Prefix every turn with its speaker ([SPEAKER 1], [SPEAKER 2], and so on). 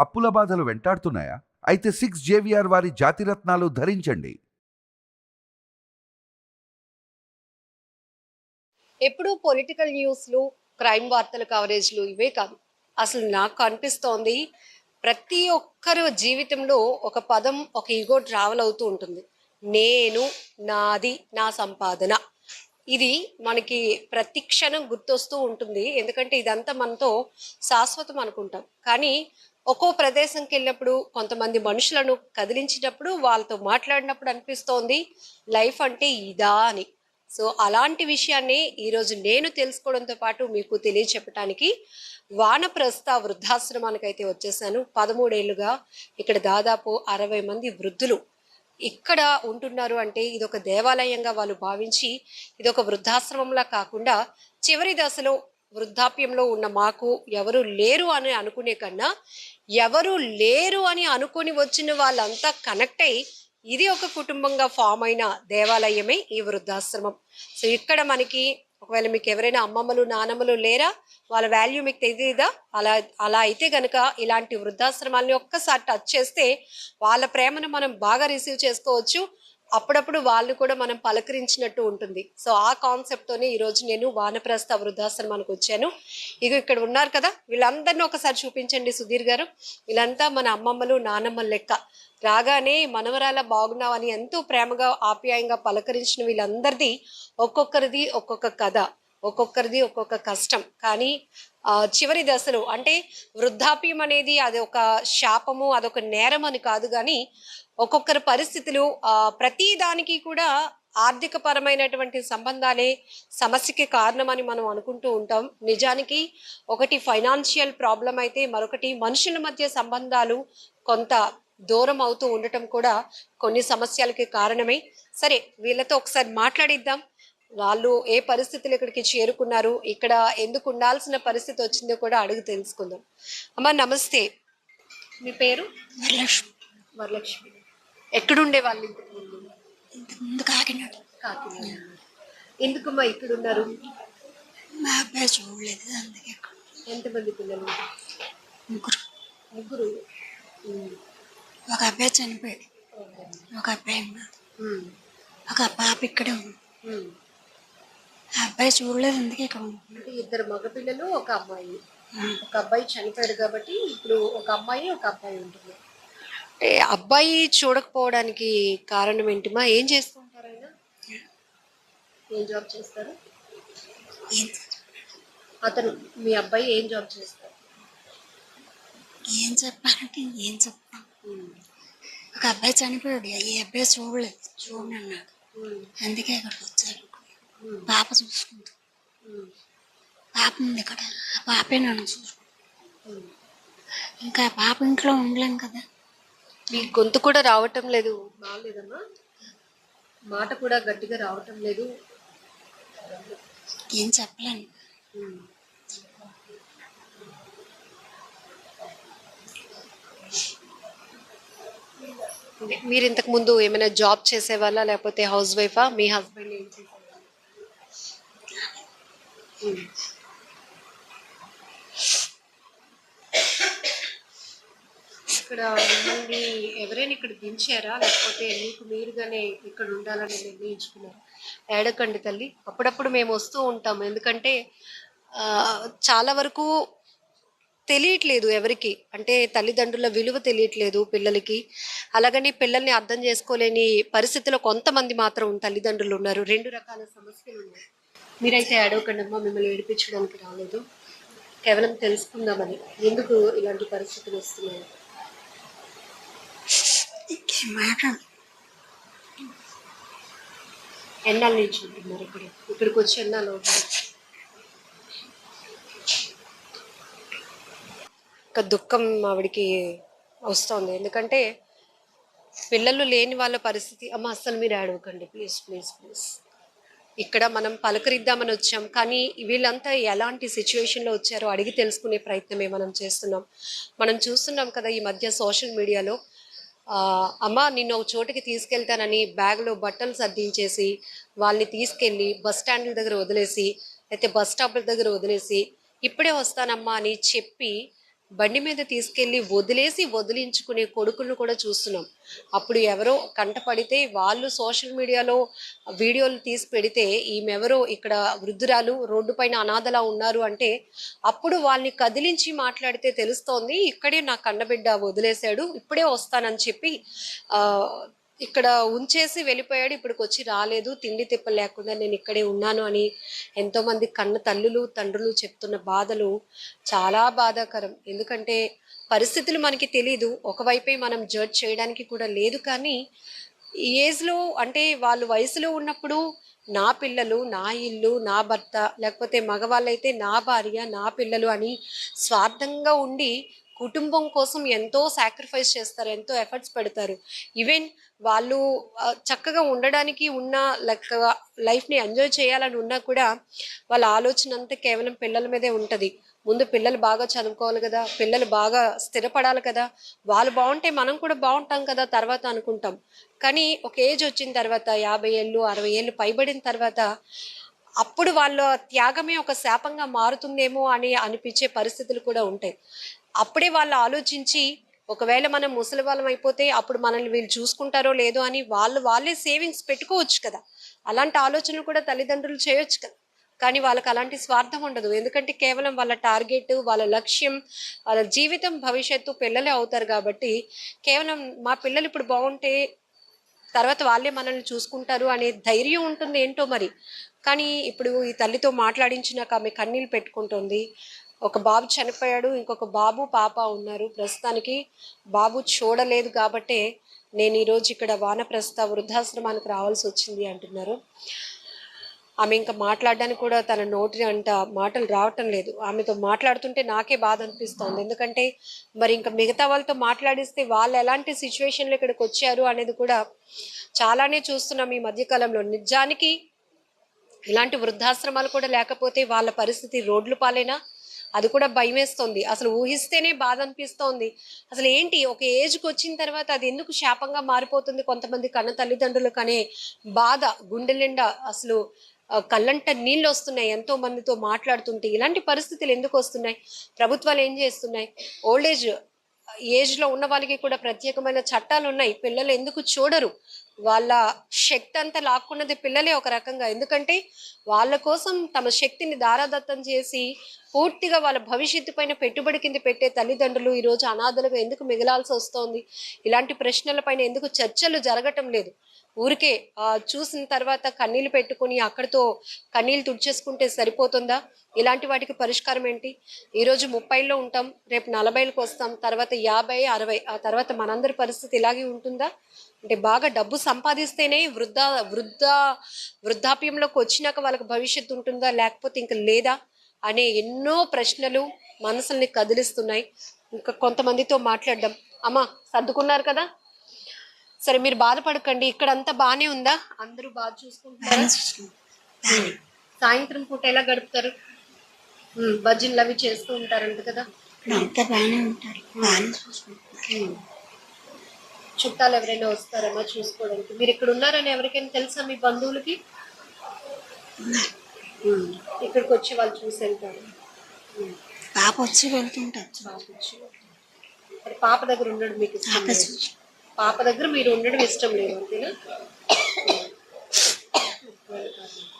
[SPEAKER 1] అప్పుల బాధలు వెంటాడుతున్నాయా? అయితే సిక్స్ జేవిఆర్ వారి జాతిరత్నాలు ధరించండి.
[SPEAKER 2] ఎప్పుడూ పొలిటికల్ న్యూస్లు క్రైమ్ వార్తల కవరేజ్లు ఇవే కాదు. అసలు నాకు అనిపిస్తోంది ప్రతి ఒక్కరి జీవితంలో ఒక పదం ఒక ఈగో ట్రావెల్ అవుతూ ఉంటుంది. నేను నాది నా సంపాదన. ఇది మనకి ప్రతి క్షణం గుర్తొస్తూ ఉంటుంది. ఎందుకంటే ఇదంతా మనతో శాశ్వతం అనుకుంటాం. కానీ ఒక్కో ప్రదేశంకి వెళ్ళినప్పుడు కొంతమంది మనుషులను కదిలించినప్పుడు వాళ్ళతో మాట్లాడినప్పుడు అనిపిస్తోంది లైఫ్ అంటే ఇదా అని. సో అలాంటి విషయాన్ని ఈరోజు నేను తెలుసుకోవడంతో పాటు మీకు తెలియచెప్పటానికి వానప్రస్థ వృద్ధాశ్రమానికి అయితే వచ్చేసాను. పదమూడేళ్ళుగా ఇక్కడ దాదాపు అరవై మంది వృద్ధులు ఇక్కడ ఉంటున్నారు అంటే ఇదొక దేవాలయంగా వాళ్ళు భావించి ఇదొక వృద్ధాశ్రమంలా కాకుండా చివరి దశలో వృద్ధాప్యంలో ఉన్న మాకు ఎవరు లేరు అని అనుకునే కన్నా ఎవరు లేరు అని అనుకుని వచ్చిన వాళ్ళంతా కనెక్ట్ అయ్యి ఇది ఒక కుటుంబంగా ఫామ్ అయిన దేవాలయమే ఈ వృద్ధాశ్రమం. సో ఇక్కడ మనకి ఒకవేళ మీకు ఎవరైనా అమ్మమ్మలు నానమ్మలు లేరా వాళ్ళ వాల్యూ మీకు తెలియదా అలా అలా అయితే కనుక ఇలాంటి వృద్ధాశ్రమాల్ని ఒక్కసారి టచ్ చేస్తే వాళ్ళ ప్రేమను మనం బాగా రిసీవ్ చేసుకోవచ్చు. అప్పుడప్పుడు వాళ్ళు కూడా మనం పలకరించినట్టు ఉంటుంది. సో ఆ కాన్సెప్ట్తోనే ఈరోజు నేను వానప్రస్థ వృద్ధాశ్రమానికి వచ్చాను. ఇక ఇక్కడ ఉన్నారు కదా వీళ్ళందరినీ ఒకసారి చూపించండి సుధీర్ గారు. వీళ్ళంతా మన అమ్మమ్మలు నానమ్మల లెక్క. రాగానే మనవరాల బాగున్నావని ఎంతో ప్రేమగా ఆప్యాయంగా పలకరించిన వీళ్ళందరిది ఒక్కొక్కరిది ఒక్కొక్క కథ ఒక్కొక్కరిది ఒక్కొక్క కష్టం. కానీ చివరి దశలో అంటే వృద్ధాప్యం అనేది అది ఒక శాపము అదొక నేరం అని కాదు కానీ ఒక్కొక్కరి పరిస్థితులు ఆ, ప్రతి దానికి కూడా ఆర్థిక పరమైనటువంటి సంబంధాలే సమస్యకి కారణమని మనం అనుకుంటూ ఉంటాం. నిజానికి ఒకటి ఫైనాన్షియల్ ప్రాబ్లం అయితే మరొకటి మనుషుల మధ్య సంబంధాలు కొంత దూరం అవుతూ ఉండటం కూడా కొన్ని సమస్యలకి కారణమే. సరే వీళ్ళతో ఒకసారి మాట్లాడిద్దాం. వాళ్ళు ఏ పరిస్థితులు ఇక్కడికి చేరుకున్నారు ఇక్కడ ఎందుకు ఉండాల్సిన పరిస్థితి వచ్చిందో కూడా అడిగి తెలుసుకుందాం. అమ్మ నమస్తే. మీ పేరు?
[SPEAKER 3] వరలక్ష్మి.
[SPEAKER 2] వరలక్ష్మి. ఎక్కడుండే వాళ్ళు ఇంతకు ముందు?
[SPEAKER 3] ఇంతకు ముందు కాకినాడ.
[SPEAKER 2] కాకినాడ. ఎందుకమ్మా ఇక్కడ ఉన్నారు
[SPEAKER 3] మా అబ్బాయి చూడలేదు అందుకే.
[SPEAKER 2] ఎంతమంది పిల్లలు?
[SPEAKER 3] ముగ్గురు.
[SPEAKER 2] ముగ్గురు.
[SPEAKER 3] ఒక అబ్బాయి చనిపోయాడు. ఒక అబ్బాయి ఉన్నాడు. ఒక పాప ఇక్కడే ఉంది. ఆ అబ్బాయి చూడలేదు అందుకే ఇక్కడ
[SPEAKER 2] అంటే ఇద్దరు మగపిల్లలు ఒక అమ్మాయి. ఒక అబ్బాయి చనిపోయాడు కాబట్టి ఇప్పుడు ఒక అమ్మాయి ఒక అబ్బాయి ఉంటుంది. అబ్బాయి చూడకపోవడానికి కారణం ఏంటిమా ఏం చేస్తుంటారు ఆయన? ఏం జాబ్ చేస్తారు? అతను మీ అబ్బాయి ఏం జాబ్ చేస్తారు?
[SPEAKER 3] ఏం చెప్పాలంటే ఏం చెప్తాం. ఒక అబ్బాయి చనిపోయాడు. ఈ అబ్బాయి చూడలేదు. చూడని అన్నాడు. అందుకే ఇక్కడికి వచ్చారు. పాప చూసుకుంది
[SPEAKER 2] ఉమ్.
[SPEAKER 3] పాప ఉంది ఇక్కడ. పాపే నన్ను చూసుకుంది
[SPEAKER 2] ఉమ్.
[SPEAKER 3] ఇంకా పాప ఇంట్లో ఉండలేం కదా.
[SPEAKER 2] మీ గొంతు కూడా రావటం లేదు. బాగాలేదమ్మా. మాట కూడా గట్టిగా రావటం లేదు.
[SPEAKER 3] ఏం చెప్పలేను.
[SPEAKER 2] మీరు ఇంతకు ముందు ఏమైనా జాబ్ చేసేవాళ్ళా? లేకపోతే హౌస్ వైఫా? మీ హస్బెండ్ ఏం చేసేవాళ్ళు? ఇక్కడ మిమ్మల్ని ఎవరైనా ఇక్కడ దించారా? లేకపోతే మీకు మీరుగానే ఇక్కడ ఉండాలని నిర్ణయించుకున్నారా? ఏడకండి తల్లి. అప్పుడప్పుడు మేము వస్తూ ఉంటాం. ఎందుకంటే చాలా వరకు తెలియట్లేదు ఎవరికి. అంటే తల్లిదండ్రుల విలువ తెలియట్లేదు పిల్లలకి. అలాగని పిల్లల్ని అర్థం చేసుకోలేని పరిస్థితిలో కొంతమంది మాత్రం తల్లిదండ్రులు ఉన్నారు. రెండు రకాల సమస్యలు ఉన్నాయి. మీరైతే ఏడవకండి అమ్మా మిమ్మల్ని ఏడిపించడానికి రాలేదు. కేవలం తెలుసుకుందామని. ఎందుకు ఇలాంటి పరిస్థితులు వస్తున్నాయి?
[SPEAKER 3] ఇంకేం మాట్లాడు
[SPEAKER 2] ఎన్నాళ్ళ నుంచి ఉంటున్నారు ఇక్కడ. ఇక్కడికి వచ్చి ఎన్నాళ్ళు అవుతుంది ఒక దుఃఖం ఆవిడికి వస్తుంది. ఎందుకంటే పిల్లలు లేని వాళ్ళ పరిస్థితి. అమ్మ అస్సలు మీరు అడవకండి ప్లీజ్ ప్లీజ్ ప్లీజ్. ఇక్కడ మనం పలకరిద్దామని వచ్చాం. కానీ వీళ్ళంతా ఎలాంటి సిచ్యువేషన్లో వచ్చారో అడిగి తెలుసుకునే ప్రయత్నమే మనం చేస్తున్నాం. మనం చూస్తున్నాం కదా ఈ మధ్య సోషల్ మీడియాలో అమ్మ నిన్ను ఒక చోటికి తీసుకెళ్తానని బ్యాగ్లో బట్టలు సర్దించేసి వాళ్ళని తీసుకెళ్ళి బస్ స్టాండ్ల దగ్గర వదిలేసి అయితే బస్ స్టాప్ల దగ్గర వదిలేసి ఇప్పుడే వస్తానమ్మా అని చెప్పి బండి మీద తీసుకెళ్ళి వదిలేసి వదిలించుకునే కొడుకులను కూడా చూస్తున్నాం. అప్పుడు ఎవరో కంటపడితే వాళ్ళు సోషల్ మీడియాలో వీడియోలు తీసి పెడితే ఈమెవరో ఇక్కడ వృద్ధురాలు రోడ్డు పైన అనాథలా ఉన్నారు అంటే అప్పుడు వాళ్ళని కదిలించి మాట్లాడితే తెలుస్తోంది ఇక్కడే నా కన్నబిడ్డ వదిలేశాడు ఇప్పుడే వస్తానని చెప్పి ఇక్కడ ఉంచేసి వెళ్ళిపోయాడు ఇప్పటికి వచ్చి రాలేదు. తిండి తిప్ప లేకుండా నేను ఇక్కడే ఉన్నాను అని ఎంతోమంది కన్న తల్లులు తండ్రులు చెప్తున్న బాధలు చాలా బాధాకరం. ఎందుకంటే పరిస్థితులు మనకి తెలీదు. ఒకవైపే మనం జడ్జ్ చేయడానికి కూడా లేదు కానీ ఈ ఏజ్లో అంటే వాళ్ళు వయసులో ఉన్నప్పుడు నా పిల్లలు నా ఇల్లు నా భర్త లేకపోతే మగవాళ్ళైతే నా భార్య నా పిల్లలు అని స్వార్థంగా ఉండి కుటుంబం కోసం ఎంతో సాక్రిఫైస్ చేస్తారు ఎంతో ఎఫర్ట్స్ పెడతారు. ఈవెన్ వాళ్ళు చక్కగా ఉండడానికి ఉన్న లైక్ లైఫ్ని ఎంజాయ్ చేయాలని ఉన్నా కూడా వాళ్ళ ఆలోచన అంతా కేవలం పిల్లల మీదే ఉంటుంది. ముందు పిల్లలు బాగా చదువుకోవాలి కదా పిల్లలు బాగా స్థిరపడాలి కదా వాళ్ళు బాగుంటే మనం కూడా బాగుంటాం కదా తర్వాత అనుకుంటాం. కానీ ఒక ఏజ్ వచ్చిన తర్వాత యాభై ఏళ్ళు అరవై ఏళ్ళు పైబడిన తర్వాత అప్పుడు వాళ్ళ త్యాగమే ఒక శాపంగా మారుతుందేమో అని అనిపించే పరిస్థితులు కూడా ఉంటాయి. అప్పుడే వాళ్ళు ఆలోచించి ఒకవేళ మనం ముసలి వాళ్ళం అయిపోతే అప్పుడు మనల్ని వీళ్ళు చూసుకుంటారో లేదో అని వాళ్ళు వాళ్ళే సేవింగ్స్ పెట్టుకోవచ్చు కదా. అలాంటి ఆలోచనలు కూడా తల్లిదండ్రులు చేయొచ్చు కదా. కానీ వాళ్ళకి అలాంటి స్వార్థం ఉండదు. ఎందుకంటే కేవలం వాళ్ళ టార్గెట్ వాళ్ళ లక్ష్యం వాళ్ళ జీవితం భవిష్యత్తు పిల్లలే అవుతారు కాబట్టి కేవలం మా పిల్లలు ఇప్పుడు బాగుంటే తర్వాత వాళ్ళే మనల్ని చూసుకుంటారు అనే ధైర్యం ఉంటుంది ఏంటో మరి. కానీ ఇప్పుడు ఈ తల్లితో మాట్లాడించినాక ఆమె కన్నీళ్ళు పెట్టుకుంటుంది. ఒక బాబు చనిపోయాడు ఇంకొక బాబు పాప ఉన్నారు. ప్రస్తుతానికి బాబు చూడలేదు కాబట్టే నేను ఈరోజు ఇక్కడ వానప్రస్థ వృద్ధాశ్రమానికి రావాల్సి వచ్చింది అంటున్నారు. ఆమె ఇంకా మాట్లాడడానికి కూడా తన నోటి అంట మాటలు రావటం లేదు. ఆమెతో మాట్లాడుతుంటే నాకే బాధ అనిపిస్తోంది. ఎందుకంటే మరి ఇంకా మిగతా వాళ్ళతో మాట్లాడిస్తే వాళ్ళు ఎలాంటి సిచ్యువేషన్లో ఇక్కడికి వచ్చారు అనేది కూడా చాలానే చూస్తున్నాం ఈ మధ్యకాలంలో. నిజానికి ఇలాంటి వృద్ధాశ్రమాలు కూడా లేకపోతే వాళ్ళ పరిస్థితి రోడ్లు పాలేనా అది కూడా భయం వేస్తుంది అసలు ఊహిస్తేనే బాధ అనిపిస్తోంది అసలు ఏంటి? ఒక ఏజ్కి వచ్చిన తర్వాత అది ఎందుకు శాపంగా మారిపోతుంది? కొంతమంది కన్న తల్లిదండ్రులు కనే బాధ గుండె నిండా అసలు కళ్ళంట నీళ్ళు వస్తున్నాయి ఎంతో మందితో మాట్లాడుతుంటే. ఇలాంటి పరిస్థితులు ఎందుకు వస్తున్నాయి? ప్రభుత్వాలు ఏం చేస్తున్నాయి? ఓల్డ్ ఏజ్ ఏజ్లో ఉన్న వాళ్ళకి కూడా ప్రత్యేకమైన చట్టాలు ఉన్నాయి. పిల్లలు ఎందుకు చూడరు? వాళ్ళ శక్తి అంతా లాక్కున్నది పిల్లలే ఒక రకంగా. ఎందుకంటే వాళ్ళ కోసం తమ శక్తిని దారాదత్తం చేసి పూర్తిగా వాళ్ళ భవిష్యత్తు పైన పెట్టుబడి కింద పెట్టే తల్లిదండ్రులు ఈరోజు అనాథలుగా ఎందుకు మిగలాల్సి వస్తోంది? ఇలాంటి ప్రశ్నల పైన ఎందుకు చర్చలు జరగటం లేదు? ఊరికే చూసిన తర్వాత కన్నీళ్ళు పెట్టుకుని అక్కడితో కన్నీళ్ళు తుడిచేసుకుంటే సరిపోతుందా? ఇలాంటి వాటికి పరిష్కారం ఏంటి? ఈరోజు ముప్పైలో ఉంటాం రేపు నలభైలకు వస్తాం తర్వాత యాభై అరవై ఆ తర్వాత మనందరి పరిస్థితి ఇలాగే ఉంటుందా? అంటే బాగా డబ్బు సంపాదిస్తేనే వృద్ధా వృద్ధ వృద్ధాప్యంలోకి వచ్చినాక వాళ్ళకి భవిష్యత్తు ఉంటుందా లేకపోతే ఇంకా లేదా అనే ఎన్నో ప్రశ్నలు మనసుల్ని కదిలిస్తున్నాయి. ఇంకా కొంతమందితో మాట్లాడడం. అమ్మా సర్దుకున్నారు కదా? సరే మీరు బాధపడకండి. ఇక్కడ అంతా బానే ఉందా? అందరూ బాగా చూసుకుంటారా ఉమ్. సాయంత్రం పూట ఎలా గడుపుతారు? భజనలు అవి చేస్తూ ఉంటారంట కదా?
[SPEAKER 3] అంతా బాగానే ఉంటారు. బాగానే.
[SPEAKER 2] చుట్టాలు ఎవరైనా వస్తారమ్మా చూసుకోవడానికి? మీరు ఇక్కడ ఉన్నారని ఎవరికైనా తెలుసా మీ బంధువులకి? ఇక్కడికి వచ్చి వాళ్ళు చూసి వెళ్తారు.
[SPEAKER 3] పాప వచ్చి వెళ్తుంటారు
[SPEAKER 2] పాప పాప దగ్గర ఉండడం మీకు పాప దగ్గర మీరు ఉండడం ఇష్టం లేదు అంతేనా?